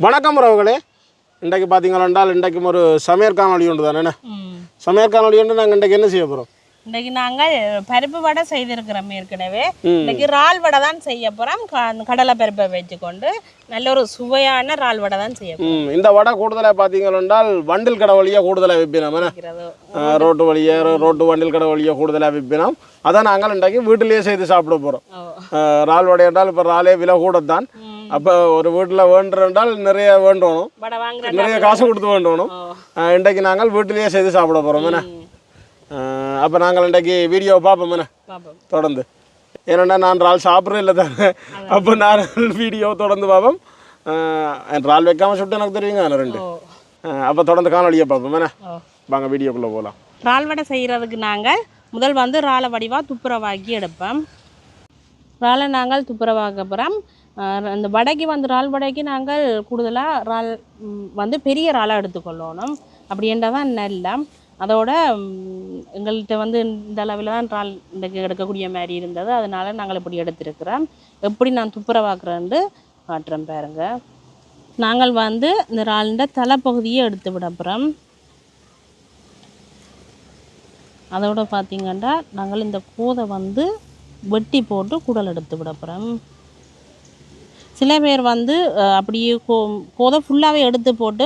வணக்கம் உறவுகளே. இன்றைக்கு பார்த்தீங்களா இன்றைக்கும் ஒரு சமையல் காணொளி உண்டு தானே. சமையல் காணொளி உண்டு நாங்கள் இன்றைக்கு என்ன செய்ய போகிறோம் இன்னைக்கு நாங்கள் பருப்பு வடை செய்திருக்கிறோம் ஏற்கனவே. இன்னைக்கு இறால் வடை தான் செய்ய போகிறோம் கடலை பருப்பை வச்சுக்கொண்டு நல்ல ஒரு சுவையான இறால் வடை தான் செய்ய ம் இந்த வடை கூடுதலாக பார்த்தீங்கன்னால் வண்டில் கடை வழியாக கூடுதலாக விற்பினோம் ரோட்டு வழியாக ரோட்டு வண்டில் கடை வழியாக கூடுதலாக விற்பினோம் அதை நாங்கள் இன்றைக்கு வீட்டிலேயே செய்து சாப்பிட போகிறோம் ஓ. இறால் வடை என்றால் இப்போ இறாலே விலை கூட தான் அப்போ ஒரு வீட்டில் வேண்டுறென்றால் நிறைய வேண்டணும் நிறைய காசு கொடுத்து வேண்டணும் இன்றைக்கு நாங்கள் வீட்டிலேயே செய்து சாப்பிட போகிறோம் என்ன? அப்போ நாங்கள் இன்றைக்கு வீடியோ பார்ப்போம் என்ன? பாப்போம் தொடர்ந்து. ஏன்னா நான் இறால் சாப்பிட்றேன் இல்லை தானே அப்போ நான் வீடியோ தொடர்ந்து பார்ப்போம். ஆஹ் இறால் வைக்காம சுட்டு எனக்கு தெரியுங்க ரெண்டு. அப்போ தொடர்ந்து காணொலியை பார்ப்போம் என்ன? வாங்க வீடியோக்குள்ளே போகலாம் இறால் வடை செய்கிறதுக்கு நாங்கள் முதல் வந்து இறாலை வடிவாக துப்புரவாக்கி எடுப்போம். இறாலை நாங்கள் துப்புரவாக்க அப்புறம் அந்த வடைக்கு வந்து இறால் வடைக்கு நாங்கள் கூடுதலாக ம், வந்து பெரிய இறாலாக எடுத்துக்கொள்ளணும். அப்படி என்றால் தான் நல்ல அதோட எங்கள்கிட்ட வந்து இந்த அளவில் தான் இறால் இன்றைக்கு எடுக்கக்கூடிய மாதிரி இருந்தது. அதனால நாங்கள் இப்படி எடுத்திருக்கிறோம். எப்படி நான் துப்புரவாக்குறேன்ட்டு காட்டுறேன் பாருங்க. நாங்கள் வந்து இந்த இறாலிൻ്റെ தலைப்பகுதியை எடுத்து விடப்புறோம் அதோட பார்த்திங்கன்னா நாங்கள் இந்த கூதை வந்து வெட்டி போட்டு குடல் எடுத்து விடப்புறோம் சில பேர் வந்து அப்படியே கோ கோதை ஃபுல்லாகவே எடுத்து போட்டு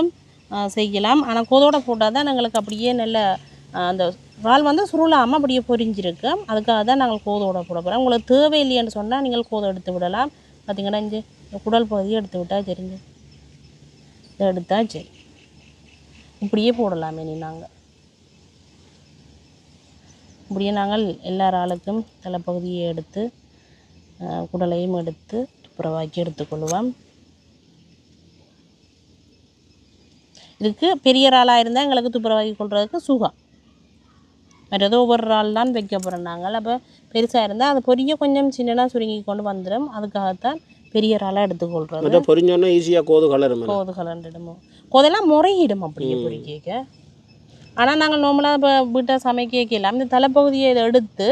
செய்யலாம். ஆனால் கோதோட போட்டால் தான் எங்களுக்கு அப்படியே நல்ல அந்த இறால் வந்து சுருளாமல் அப்படியே பொரிஞ்சிருக்கு. அதுக்காக தான் நாங்கள் கோதோட போட போகிறோம் உங்களுக்கு தேவையில்லைன்னு சொன்னால் நீங்கள் கோதை எடுத்து விடலாம். பார்த்தீங்கன்னா இங்கே குடல் பகுதியை எடுத்து விட்டால் சரிங்க. இதை எடுத்தால் சரி. இப்படியே போடலாமே நீ நாங்கள் இப்படியே நாங்கள் எல்லா ஆளுக்கும் தலைப்பகுதியை எடுத்து குடலையும் எடுத்து துப்புரவாக்கி எடுத்துக்கொள்வோம். இதுக்கு பெரிய இறாலாக இருந்தால் எங்களுக்கு துப்புரவாக்கி கொள்றதுக்கு சுகம். மற்றது ஒவ்வொரு இறால் தான் வைக்க போகிறோம் நாங்கள். அப்போ பெருசாக இருந்தால் அது பொரிய கொஞ்சம் சின்னதாக சுருங்கி கொண்டு வந்துடும் அதுக்காகத்தான் பெரிய இறாலாக எடுத்துக்கொள்கிறது மற்ற பொரிஞ்சோன்னா ஈஸியாக கோது கலரும் கோது கலண்டுடுமோ கோதெல்லாம் முறையிடும் அப்படியே பொறிக்க ஆனால் நாங்கள் நார்மலாக இப்போ வீட்டை சமைக்க வைக்கலாம் இந்த தலைப்பகுதியை இதை எடுத்து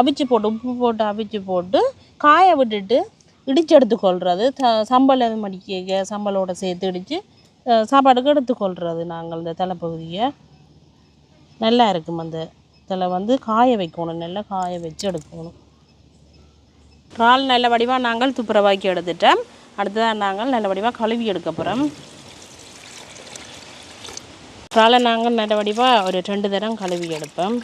அவிச்சு போட்டு உப்பு போட்டு அவிச்சு போட்டு காய விட்டுட்டு இடித்து எடுத்துக்கொள்கிறது சம்பல் எதுவும் மடிக்க சம்பலோட சேர்த்து இடித்து சாப்பாடுக்கு எடுத்துக்கொள்கிறது நாங்கள் இந்த தலைப்பகுதியை. நல்லா இருக்கும் அந்த தலை வந்து காய வைக்கணும் நல்லா காய வச்சு எடுக்கணும். இறால் நல்ல வடிவாக நாங்கள் துப்புரவாக்கி எடுத்துட்டோம். அடுத்ததாக நாங்கள் நல்ல வடிவாக கழுவி எடுக்க போகிறோம் இறாலை நாங்கள் நல்ல வடிவாக ஒரு ரெண்டு தரம் கழுவி எடுப்போம்.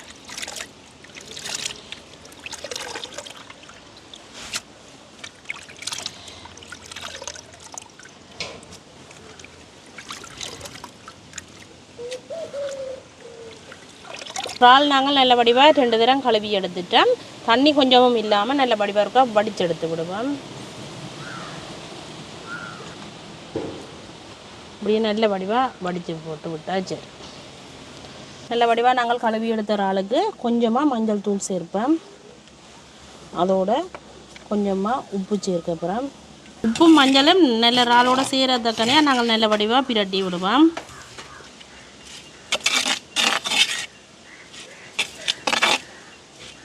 இறால் நாங்கள் நல்ல வடிவாக ரெண்டு தரம் கழுவி எடுத்துட்டோம். தண்ணி கொஞ்சமும் இல்லாமல் நல்ல வடிவாக இருக்கா வடித்து எடுத்து விடுவோம். இப்படியே நல்ல வடிவாக வடித்து போட்டு விட்டாச்சு. சரி நல்ல வடிவாக நாங்கள் கழுவி எடுத்த இறாலுக்கு கொஞ்சமாக மஞ்சள் தூள் சேர்ப்போம். அதோட கொஞ்சமாக உப்பு சேர்க்க அப்புறம் உப்பும் மஞ்சளும் நல்ல இறாலோட சேரத்தக்கனையாக நாங்கள் நல்ல வடிவாக பிரட்டி விடுவோம்.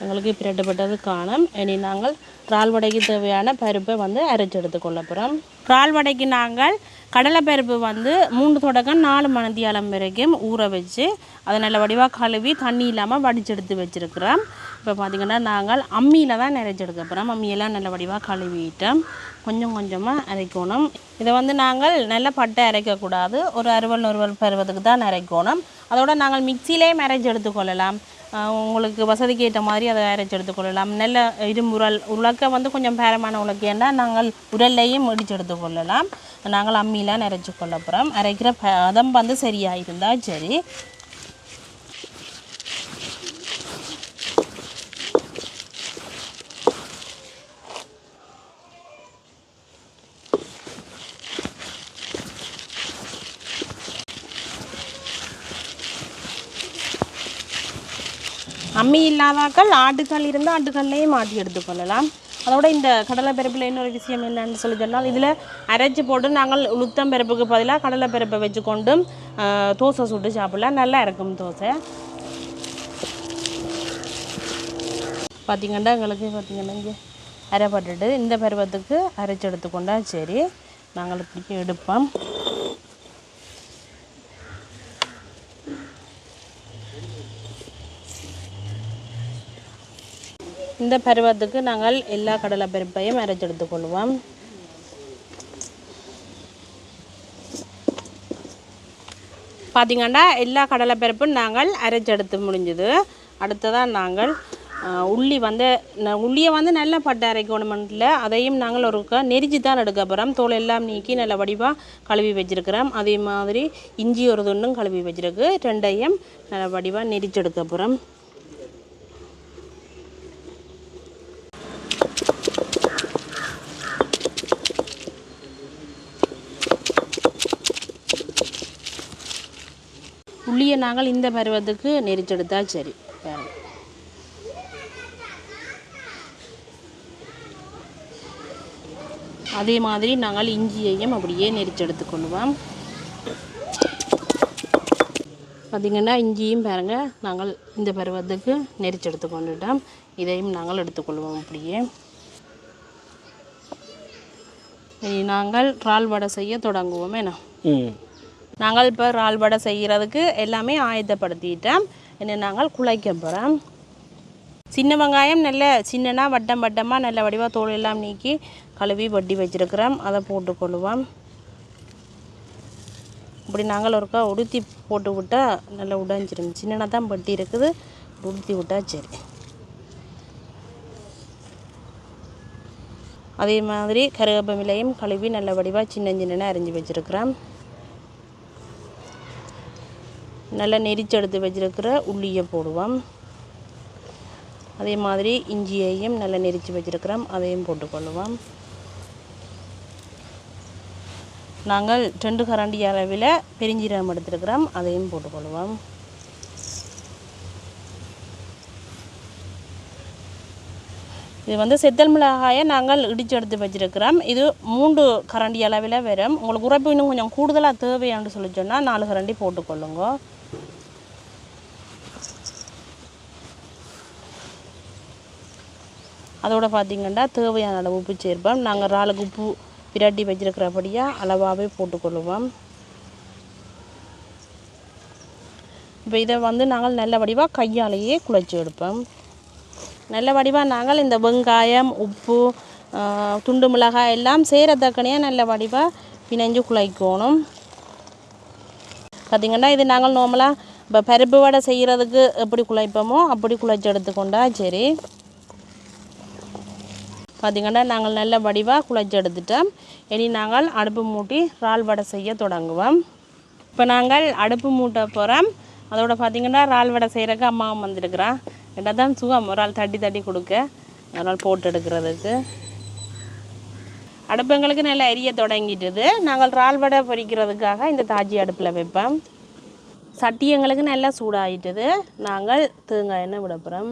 எங்களுக்கு பிரட்டப்பட்டது காணும். இனி நாங்கள் இறால் வடைக்கு தேவையான பருப்பை வந்து அரைச்சி எடுத்துக்கொள்ள போகிறோம் இறால் வடைக்கு நாங்கள் கடலை பருப்பு வந்து மூன்று தொடக்கம் நாலு மணத்தியாலம் வரைக்கும் ஊற வச்சு அதை நல்ல வடிவாக கழுவி தண்ணி இல்லாமல் வடிச்சு எடுத்து வச்சுருக்கிறோம். இப்போ பார்த்திங்கன்னா நாங்கள் அம்மியில் தான் நிறைச்சி எடுக்க போகிறோம் அம்மியெல்லாம் நல்ல வடிவாக கழுவிட்டோம். கொஞ்சம் கொஞ்சமாக அரைக்கணும். இதை வந்து நாங்கள் நல்ல பட்டை அரைக்கக்கூடாது. ஒரு அறுவல் நொறுவல் பருவத்துக்கு தான் அரைக்கணும். அதோட நாங்கள் மிக்சியிலேயும் அரைச்சி எடுத்துக்கொள்ளலாம் உங்களுக்கு வசதிக்கு ஏற்ற மாதிரி அதை அரைச்சி எடுத்துக்கொள்ளலாம். நல்ல இரும்புரல் உலக்க வந்து கொஞ்சம் பேரமான உலக்கேன்னா நாங்கள் உரல்லையும் இடிச்சு எடுத்துக்கொள்ளலாம். நாங்கள் அம்மியில் அரைச்சி கொள்ள போகிறோம் அரைக்கிற பதம் வந்து சரியாக இருந்தால் சரி. அம்மி இல்லாதாக்கள் ஆடுகள் இருந்தால் ஆடுகள்லேயும் மாட்டி எடுத்துக்கொள்ளலாம் அதோட இந்த கடலை பருப்பில் இன்னொரு விஷயம் என்னன்னு சொல்லி சொன்னால் இதில் அரைச்சி போட்டு நாங்கள் உளுத்தம் பருப்புக்கு பதிலாக கடலை பருப்பை வச்சு கொண்டும் தோசை சுட்டு சாப்பிடலாம். நல்லா இருக்கும் தோசை. பார்த்திங்கன்னா எங்களுக்கு பார்த்திங்கன்னா இங்கே அரைப்பட்டுட்டு இந்த பருவத்துக்கு அரைச்சி எடுத்துக்கொண்டா சரி. நாங்கள் இப்படி எடுப்போம். இந்த பருவத்துக்கு நாங்கள் எல்லா கடலை பருப்பையும் அரைச்செடுத்துக் கொள்வோம் பார்த்திங்கன்னா எல்லா கடலைப்பருப்பும் நாங்கள் அரைச்செடுத்து முடிஞ்சுது. அடுத்ததாக நாங்கள் உள்ளி வந்து ந- உள்ளியை வந்து நல்லா பட்டு அரைக்கணுமென்ட்டில் அதையும் நாங்கள் ஒரு நெரிச்சு தான் எடுக்க போகிறோம் தோல் எல்லாம் நீக்கி நல்ல வடிவாக கழுவி வச்சுருக்கிறோம். அதே மாதிரி இஞ்சி ஒரு துண்டும் கழுவி வச்சுருக்கு. ரெண்டையும் நல்ல வடிவாக நெரிச்சு எடுக்க போகிறோம் உள்ளியை நாங்கள் இந்த பருவத்துக்கு நெரிச்செடுத்தால் சரி. பாருங்க அதே மாதிரி நாங்கள் இஞ்சியையும் அப்படியே நெரிச்செடுத்து கொள்வோம். பார்த்திங்கன்னா இஞ்சியும் பாருங்கள் நாங்கள் இந்த பருவத்துக்கு நெரிச்செடுத்து கொண்டுட்டோம். இதையும் நாங்கள் எடுத்துக்கொள்வோம் அப்படியே. நாங்கள் இறால் வடை செய்ய தொடங்குவோம் என்ன? நாங்கள் இப்போ இறால் வடை செய்கிறதுக்கு எல்லாமே ஆயத்தப்படுத்திட்டோம். என்ன நாங்கள் குழைக்க போகிறோம் சின்ன வெங்காயம் நல்ல சின்னனா வட்டம் வட்டமாக நல்ல வடிவாக தோல் எல்லாம் நீக்கி கழுவி வட்டி வச்சிருக்கிறோம். அதை போட்டுக்கொள்ளுவோம் இப்படி நாங்கள் ஒருக்கா உடுத்தி போட்டு விட்டால் நல்லா உடைஞ்சிரும். சின்னனா தான் பட்டி இருக்குது. உடுத்தி விட்டா சரி. அதே மாதிரி கருவேப்பமிலையும் கழுவி நல்ல வடிவாக சின்ன சின்னனாக அரிஞ்சு வச்சுருக்கிறேன் நல்லா நெரிச்செடுத்து வச்சுருக்கிற வச்சிருக்கிற உள்ளியை போடுவோம். அதே மாதிரி இஞ்சியையும் நல்லா நெரிச்சு வச்சிருக்கிறோம். அதையும் போட்டுக்கொள்ளுவோம். நாங்கள் ரெண்டு கரண்டி அளவில் பெருஞ்சீரகம் எடுத்துருக்கிறோம். அதையும் போட்டுக்கொள்வோம் இது வந்து செத்தல் மிளகாயை நாங்கள் இடித்து எடுத்து வச்சிருக்கிறோம். இது மூன்று கரண்டி அளவில் வரும். உங்களுக்கு உரைப்பு இன்னும் கொஞ்சம் கூடுதலாக தேவையான்னு சொல்லி சொன்னால் நாலு கரண்டி போட்டுக்கொள்ளுங்க. அதோட பார்த்திங்கன்னா தேவையான அளவு உப்பு சேர்ப்போம். நாங்கள் இறாலுக்கு உப்பு பிரட்டி வச்சிருக்கிறபடியாக அளவாகவே போட்டுக்கொள்ளுவோம் இப்போ இதை வந்து நாங்கள் நல்ல வடிவாக கையாலேயே குழைச்சி எடுப்போம். நல்ல வடிவாக நாங்கள் இந்த வெங்காயம் உப்பு துண்டு மிளகாய் எல்லாம் சேரத்தக்கனையாக நல்ல வடிவாக பிணைஞ்சு குழைக்கணும். பார்த்திங்கன்னா இது நாங்கள் நார்மலாக இப்போ பருப்பு வடை செய்கிறதுக்கு எப்படி குழைப்போமோ அப்படி குழைச்சி எடுத்துக்கொண்டா சரி. பார்த்திங்கன்னா நாங்கள் நல்ல வடிவாக குழைச்சி எடுத்துட்டோம். இனி நாங்கள் அடுப்பு மூட்டி இறால் வடை செய்ய தொடங்குவோம். இப்போ நாங்கள் அடுப்பு மூட்ட போகிறோம் அதோட பார்த்திங்கன்னா இறால் வடை செய்கிறக்கு அம்மாவும் வந்திருக்கிறான் என்ன தான் சுகம் ஒரு ஆள் தட்டி தட்டி கொடுக்க ஒரு நாள் போட்டு எடுக்கிறதுக்கு. அடுப்பு எங்களுக்கு நல்லா எரிய தொடங்கிட்டுது. நாங்கள் இறால் வடை பொறிக்கிறதுக்காக இந்த தாஜி அடுப்பில் வைப்போம். சட்டி எங்களுக்கு நல்லா சூடாயிட்டுது. நாங்கள் தேங்காய் எண்ணெய் விடப்புறோம்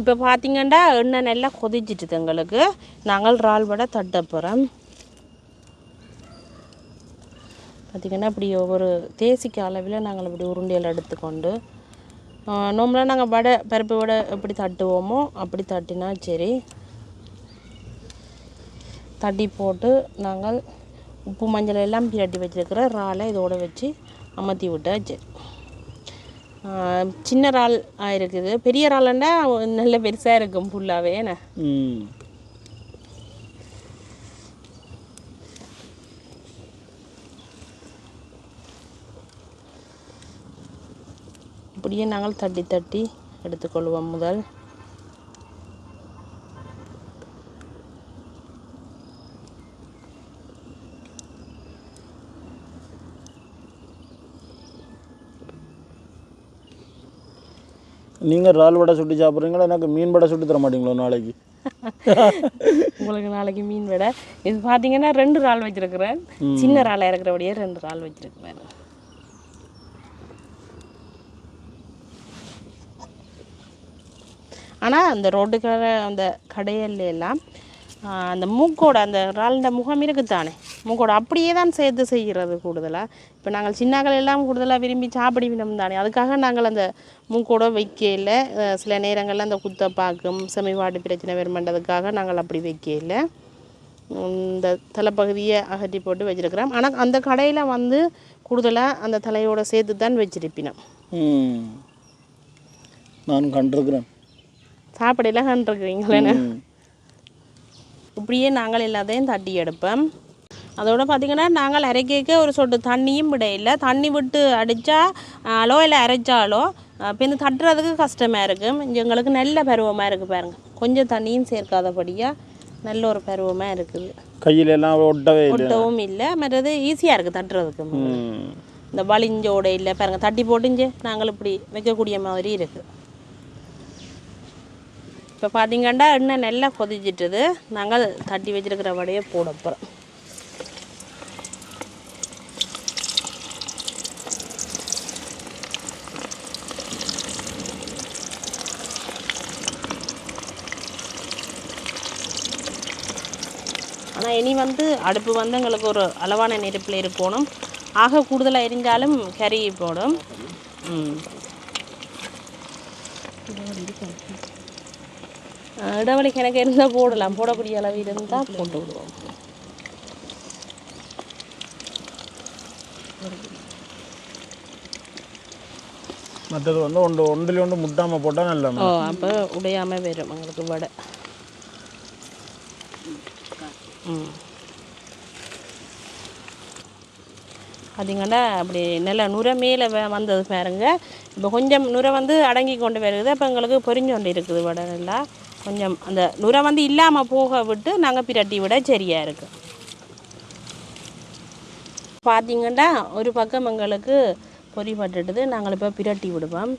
இப்போ பார்த்திங்கன்னா எண்ணெய் நல்லா கொதிச்சிட்டுது எங்களுக்கு. நாங்கள் இறால் வடை தட்ட போகிறோம் பார்த்திங்கன்னா இப்படி ஒவ்வொரு தேசிக்க அளவில் நாங்கள் இப்படி உருண்டையில் எடுத்துக்கொண்டு நோம்பலாக நாங்கள் வடை பருப்பு வடை எப்படி தட்டுவோமோ அப்படி தட்டினா சரி. தட்டி போட்டு நாங்கள் உப்பு மஞ்சள் எல்லாம் பிரட்டி வச்சுருக்கிற இறாலை இதோடு வச்சு அமர்த்தி விட்டாச்சு சின்ன இறால் ஆயிருக்குது. பெரிய இறால்னா நல்ல பெருசாக இருக்கும் ஃபுல்லாகவே என்ன? ம். இப்படியே நாங்கள் தட்டி தட்டி எடுத்துக்கொள்வோம் முதல். நீங்கள் இறால் வடை சுட்டு சாப்பிட்றீங்களா? எனக்கு மீன் வடை சுட்டு தர மாட்டீங்களா நாளைக்கு? உங்களுக்கு நாளைக்கு மீன் விட. இது பார்த்தீங்கன்னா ரெண்டு இறால் வச்சிருக்கிறேன். சின்ன இறாலாக இருக்கிறபடியே ரெண்டு இறால் வச்சிருக்கிறேன். ஆனால் அந்த ரோட்டுக்கரை அந்த கடையில எல்லாம் அந்த மூக்கோட அந்த இறால்ட முகம் இருக்குதானே மூக்கோட அப்படியே தான் சேர்த்து செய்கிறது கூடுதலாக இப்போ நாங்கள் சின்னாக்கள் எல்லாம் கூடுதலாக விரும்பி சாப்பிடுவினோம் தானே. அதுக்காக நாங்கள் அந்த மூக்கோட வைக்கையில் சில நேரங்களில் அந்த குத்தப்பாக்கும் செமைவாடு பிரச்சனை வருமென்றதுக்காக நாங்கள் அப்படி வைக்கையில் இந்த தலைப்பகுதியை அகற்றி போட்டு வச்சிருக்கிறோம். ஆனால் அந்த கடையில் வந்து கூடுதலாக அந்த தலையோட சேர்த்து தான் வச்சிருப்பினோம். நான் கண்டிருக்கிறேன். சாப்பிடையில கண்டிருக்கிறீங்களே இப்படியே நாங்கள் எல்லாத்தையும் தட்டி எடுப்போம். அதோட பார்த்திங்கன்னா நாங்கள் அரைக்க ஒரு சொட்டு தண்ணியும் விட இல்லை. தண்ணி விட்டு அடித்தா அலோ இல்லை அரைச்சாலோ இப்போ இந்த தட்டுறதுக்கு கஷ்டமாக இருக்கும் எங்களுக்கு நல்ல பருவமாக இருக்குது பாருங்க. கொஞ்சம் தண்ணியும் சேர்க்காதபடியாக நல்ல ஒரு பருவமாக இருக்குது. கையில எல்லாம் ஒட்டவே ஒட்டவும் இல்லை. மற்றது ஈஸியாக இருக்குது தட்டுறதுக்கு. இந்த வலிஞ்சோட இல்லை. பாருங்க தட்டி போட்டுஞ்சு நாங்கள் இப்படி வைக்கக்கூடிய மாதிரி இருக்குது இப்போ பார்த்தீங்கன்னா எண்ணெய் நல்லா கொதிச்சிட்டுது. நாங்கள் தட்டி வச்சிருக்கிற வடையை போட போகிறோம் ஆனால் இனி வந்து அடுப்பு வந்து எங்களுக்கு ஒரு அளவான நெருப்பில் இருக்கணும். ஆக கூடுதலாக எரிஞ்சாலும் கறி போடும். ம். அஹ் இடைவெளி கணக்கு இருந்தால் போடலாம். போடக்கூடிய அளவு இருந்தால் போட்டு விடுவோம் மற்றது வந்து ஒன்று ஒன்றில் ஒன்று முட்டாமல் போட்டால் நல்ல ஓ அப்போ உடையாமல் வரும் எங்களுக்கு வடை. ம். பார்த்தீங்கன்னா அப்படி நல்ல நுரை மேலே வந்தது பாருங்க. இப்போ கொஞ்சம் நுரை வந்து அடங்கி கொண்டு வருது. அப்போ எங்களுக்கு பொரிஞ்சு கொண்டு இருக்குது வடை நல்லா. கொஞ்சம் அந்த நுரை வந்து இல்லாமல் போக விட்டு நாங்கள் பிரட்டி விட சரியாக இருக்கு. பார்த்தீங்கன்னா ஒரு பக்கம் எங்களுக்கு பொறி பட்டுட்டுது நாங்கள் இப்போ பிரட்டி விடுவோம்.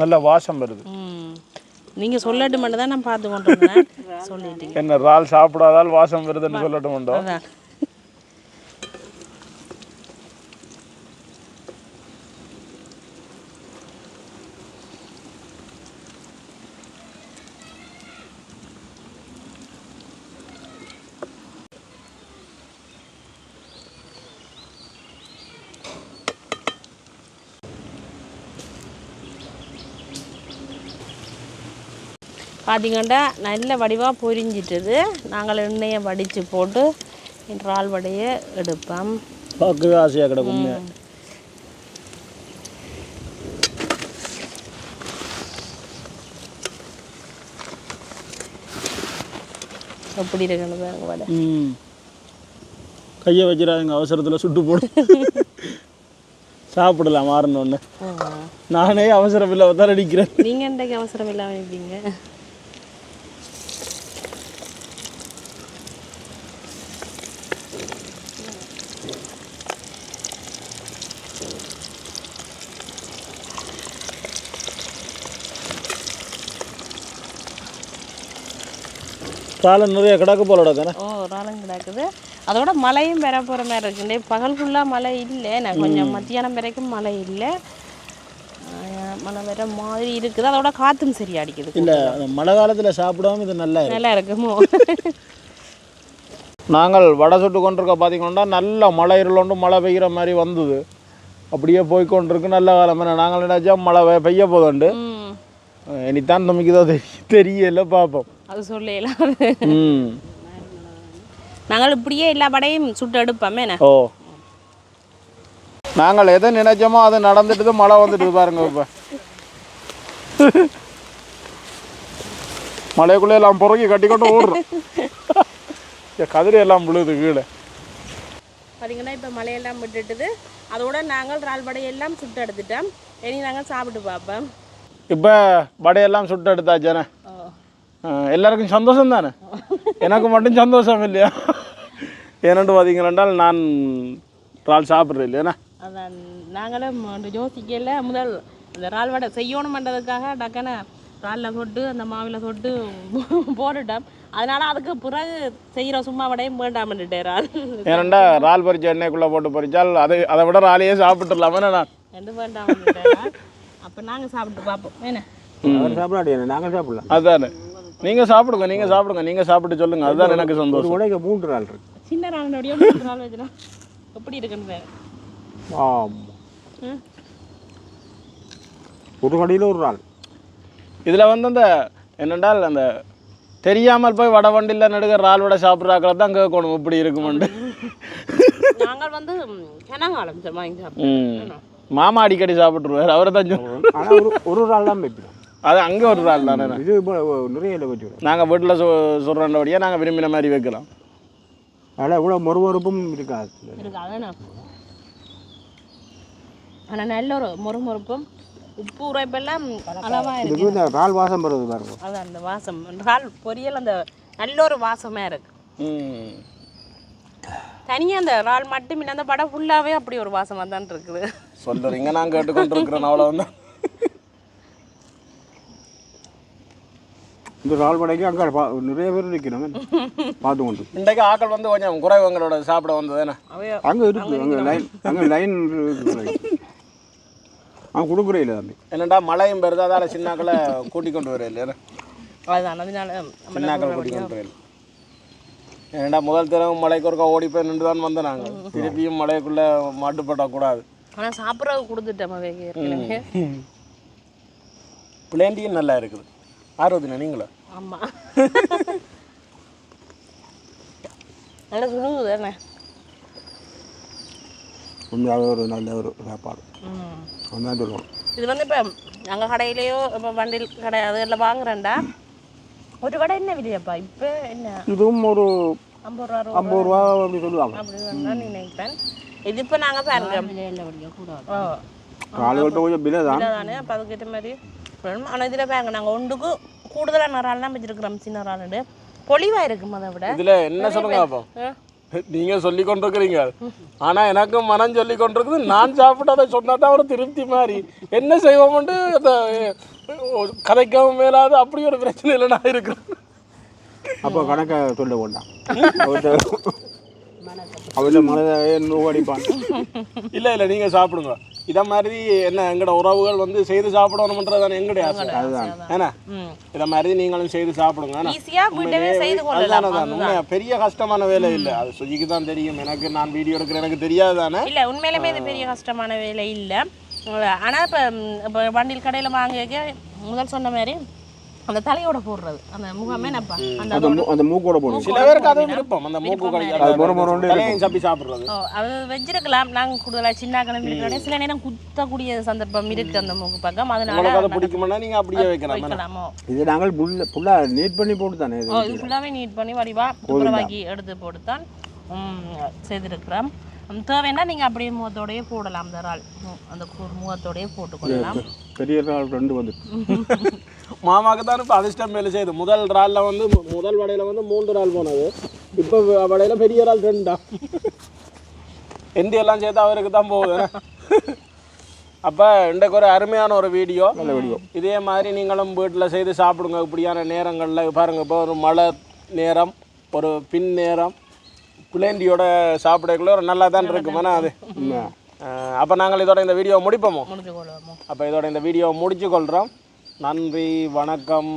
நல்ல வாசம் வருது. நீங்கள் சொல்லட்டு மட்டும் தான் நான் பார்த்து கொண்டு சொல்லிட்டீங்க. என்ன இறால் சாப்பிடாதால் வாசம் வருதுன்னு சொல்லட்டும் பார்த்தீங்கன்னா நல்ல வடிவாக பொரிஞ்சிட்டுது. நாங்கள் எண்ணெயை வடித்து போட்டு இறால் வடையை எடுப்போம். பார்க்கவே ஆசையாக கிடக்கும் எப்படி இருக்குன்னு பாருங்க வடை. ம். கையை வச்சிடாதுங்க அவசரத்தில் சுட்டு போடு. சாப்பிடலாம் மாறணுன்னு நானே அவசரம் இல்லை தான் அடிக்கிறேன் நீங்கள் இன்றைக்கு அவசரம் இல்லாமல் இருப்பீங்க? காலம் நிறைய கிடக்க போலடா தானே ஓ ராலம் கிடக்குது. அதோட மழையும் பெற போகிற மாதிரி இருக்குண்டே பகல் ஃபுல்லாக மழை இல்லை. நான் கொஞ்சம் மத்தியானம் வரைக்கும் மழை இல்லை. மழை வர மாதிரி இருக்குது. அதோட காற்றும் சரியா அடிக்குது. இல்லை மழை காலத்தில் சாப்பிடாம இது நல்லா நல்லா இருக்குமோ? நாங்கள் வடை சுட்டு கொண்டிருக்க பார்த்தீங்கன்னா நல்ல மழை இருளோண்டு மழை பெய்கிற மாதிரி வந்தது. அப்படியே போய் கொண்டிருக்கு நல்ல காலம். நாங்கள் நினைச்சா மழை பெய்ய போதுண்டு. இனித்தான் நமக்குதோ தெரிய தெரியல பார்ப்போம் அது சொல்லலாம் ம். நாங்கள் இப்படியே எல்லா படையும் சுட்டு எடுப்போமே ஓ. நாங்கள் எதை நினைச்சோமோ அது நடந்துட்டு மழை வந்துட்டு பாருங்க இப்போ. மழைக்குள்ளே எல்லாம் புறக்கி கட்டிக்கொண்டு ஓடுறோம். கதிரை எல்லாம் விழுது கீழே. பார்த்தீங்கன்னா இப்போ மழையெல்லாம் விட்டுட்டுது. அதோட நாங்கள் இறால் படையெல்லாம் சுட்டு எடுத்துட்டோம். இனி நாங்கள் சாப்பிட்டு பார்ப்போம். இப்போ வடையெல்லாம் சுட்டு எடுத்தாச்சானே எல்லாருக்கும் சந்தோஷம் தானே எனக்கு மட்டும் சந்தோஷம் இல்லையா ஏனென்று பார்த்தீங்கன்னா நான் இறால் சாப்பிட்றேன் இல்லையாண்ணா அதான் நாங்களும் யோசிக்கல முதல் இந்த இறால் வடை செய்யணுமன்றதுக்காக டக்குன்னு இறாலில் தொட்டு அந்த மாவில் தொட்டு போட்டுட்டோம் அதனால அதுக்கு பிறகு செய்கிற சும்மா வடையும் வேண்டாமன்னுட்டேறாள் ஏனண்டா இறால் பொரிச்ச எண்ணெய்க்குள்ளே போட்டு பொரிச்சால் அதை அதை விட இறாலையே சாப்பிட்டுடலாமே நான் ரெண்டு வேண்டாமன்னுட்டேறாள் அப்போ நாங்கள் சாப்பிட்டு பார்ப்போம் என்ன அவர் சாப்பிடாடி நாங்கள் சாப்பிடலாம் அதுதானே நீங்கள் சாப்பிடுங்க நீங்கள் சாப்பிடுங்க நீங்கள் சாப்பிட்டு சொல்லுங்க. அதுதான் எனக்கு சந்தோஷம். உடைக்க மூன்று நாள் இருக்கு. சின்ன நாளோடய மூணு நாள் வச்சுனா எப்படி இருக்குன்னு ஆமாம் ம் ஒரு கடையில் ஒரு நாள். இதில் வந்து அந்த என்னென்றால் அந்த தெரியாமல் போய் வடை வண்டியில் நடுக்க இறால் வடை சாப்பிட்றாக்களை தான் கேட்கணும் இப்படி இருக்குமெண்டு நாங்கள் வந்து மாமா அடிக்கடி சாப்பிட்ருவார் அவரை தான் சொல்லுவோம் ஒரு ஒரு நாள் தான் வைப்பிடும் அது அங்கே ஒரு இறால் தானே இது நிறைய இல்லை வச்சுக்கிறோம் நாங்கள் வீட்டில் சொ சொல்கிறபடியாக நாங்கள் விரும்பின மாதிரி வைக்கலாம். அதனால் இவ்வளோ மொறுமொறுப்பும் இருக்காது. ஆனால் நல்ல ஒரு மொறுமொறுப்பும் உப்பு உரைப்பெல்லாம் அளவாக இருக்கு. பால் வாசம் வருது பாருங்க. அது அந்த வாசம் கால் பொரியல் அந்த நல்ல ஒரு வாசமாக இருக்கு. ம். தனியாக அந்த இறால் மட்டும் இல்லை அந்த படம் ஃபுல்லாகவே அப்படி ஒரு வாசமாக தான் இருக்குது. சொல்கிறீங்க நான் கேட்டுக்கொண்டு இருக்கிறேன் அவ்வளோதான் இந்த ரால் வடைக்கு அங்கே பா நிறைய பேர் நிற்கிறோம் பார்த்து கொண்டு இன்றைக்கு ஆக்கள் வந்து கொஞ்சம் குறைவங்களோட சாப்பிட வந்ததுன்னு அங்கே இருக்கு அங்கே லைன் அங்கே லைன் அவன் கொடுக்குறே இல்லை தம்பி என்னடா மழையும் பெருது அதால் சின்னாக்களை கூட்டி கொண்டு வர இல்லையா அதுதான் அதனால சின்னாக்களை கூட்டி கொண்டு வரல ஏன்டா முதல் தடவை மலைக்கு ஒருக்கா ஓடி போய் நின்று தான் வந்தோம் நாங்கள் திருப்பியும் மலைக்குள்ளே மாட்டுப்படக்கூடாது. ஆனால் சாப்பிட்றது ஏற்கனவே. பிளேண்டியும் நல்லா இருக்குது. ஆரோக்கியம் நீங்களா ஆமாம் நல்லா சுடுது தானே? உண்மையாகவே ஒரு நல்ல ஒரு சாப்பாடு. ம். அதான் சொல்லுவோம். இது வந்து இப்போ எங்கள் கடையிலையோ இப்போ வண்டில் கடை அதெல்லாம் வாங்குறேன்டா. ஒரு கடை என்ன விலையாப்பா? இப்போ என்ன? இதுவும் ஒரு ஐம்பது ரூபா ஐம்பது ரூபா அப்படி சொல்லுவாங்க. அப்படி நினைக்கிறேன் இது இப்போ நாங்கள் பாருங்க. காலையில் கொஞ்சம் தான் இல்லை தானே அப்போ அதுக்கேற்ற மாதிரி ஆனால் இதில் பாருங்க நாங்கள் ஒன்றுக்கு கூடுதலாக நிறையாலாம் வச்சுருக்கிறோம் சின்ன இறாலுண்டு பொலிவாக இருக்கும் அதை விட. இதில் என்ன சொல்லுங்க அப்போ? ஆ. நீங்கள் சொல்லி கொண்டிருக்கிறீங்க. ஆனால் எனக்கு மனம் சொல்லி கொண்டிருக்குது. நான் சாப்பிட்டதை சொன்னா தான் ஒரு திருப்தி மாதிரி என்ன செய்வோம்ட்டு அந்த கதைக்கவும் மேலாது. அப்படி ஒரு பிரச்சனை இல்லை நான் இருக்கிறேன். அப்போ கணக்கை சொல்ல வேண்டாம் அவர்கிட்ட மனதை நோவு அடிப்பான் இல்லை இல்லை நீங்கள் சாப்பிடுங்க. இதை மாதிரி என்ன எங்களோட உறவுகள் வந்து செய்து சாப்பிடணுன்றதான எங்களுடைய ஆசை. அதுதான் ஏன்னா இதை மாதிரி நீங்களும் செய்து சாப்பிடுங்க பெரிய கஷ்டமான வேலை இல்லை. அது சுஜிக்கு தான் தெரியும். எனக்கு நான் வீடியோ எடுக்கிறேன். எனக்கு தெரியாது தானே? இல்லை உண்மையிலுமே இது பெரிய கஷ்டமான வேலை இல்லை. ஆனால் இப்போ இப்போ வண்டியில் கடையில் வாங்க முதல் சொன்ன மாதிரி அந்த தலையோட போடுறது. அந்த முகமே நப்பா. அந்த அந்த மூ- அந்த மூக்கோட போடணும் சில பேருக்கு அது விருப்பம். அந்த மூக்கு அது முறை முறை உண்டு கடையும் சப்பி சாப்பிடுறது. அது வச்சிருக்கலாம். நாங்கள் கூடுதலாக சின்ன கணம் இருக்கிறோட சில நேரம் குத்தக்கூடிய சந்தர்ப்பம் இருக்கு அந்த மூக்கு பக்கம். அதனால அது பிடிக்கும்னா நீங்க அப்படியே வைக்கலாம். வைக்கலாமோ? இது நாங்கள் புல்ல ஃபுல்லாக நீட் பண்ணி போட்டு தானே இது இது ஃபுல்லாகவே நீட் பண்ணி வடிவா துப்புரவாக்கி எடுத்து போட்டு தான் செய்திருக்கிறோம். தேவைன்னா நீங்கள் அப்படியே முகத்தோடயே போடலாம் அந்த இறால் அந்த முகத்தோடயே போட்டுக்கொள்ளலாம் பெரிய நாள் ரெண்டு வந்துட்டு. மாமாக்கு தான் இப்போ அதிர்ஷ்டம் வேலை செய்யுது. முதல் ராலில் வந்து முதல் வடையில வந்து மூன்று ரால் போனது. இப்போ வடையில பெரிய ரால் ரெண்டா? எல்லாம் சேர்த்து அவருக்கு தான் போகுது. அப்போ இன்றைக்கு ஒரு அருமையான ஒரு வீடியோ. நல்ல வீடியோ. இதே மாதிரி நீங்களும் வீட்டில் செய்து சாப்பிடுங்க. இப்படியான நேரங்களில் பாருங்க இப்போ ஒரு மழை நேரம் ஒரு பின் நேரம் புலேண்டியோட சாப்பிடக்குள்ள ஒரு நல்லா தான் இருக்குமாண்ணா அது அப்போ நாங்கள் இதோட இந்த வீடியோ முடிப்போமோ? முடிச்சு கொள்வோமோ? அப்போ இதோட இந்த வீடியோ முடிச்சு கொள்கிறோம் நன்றி வணக்கம்.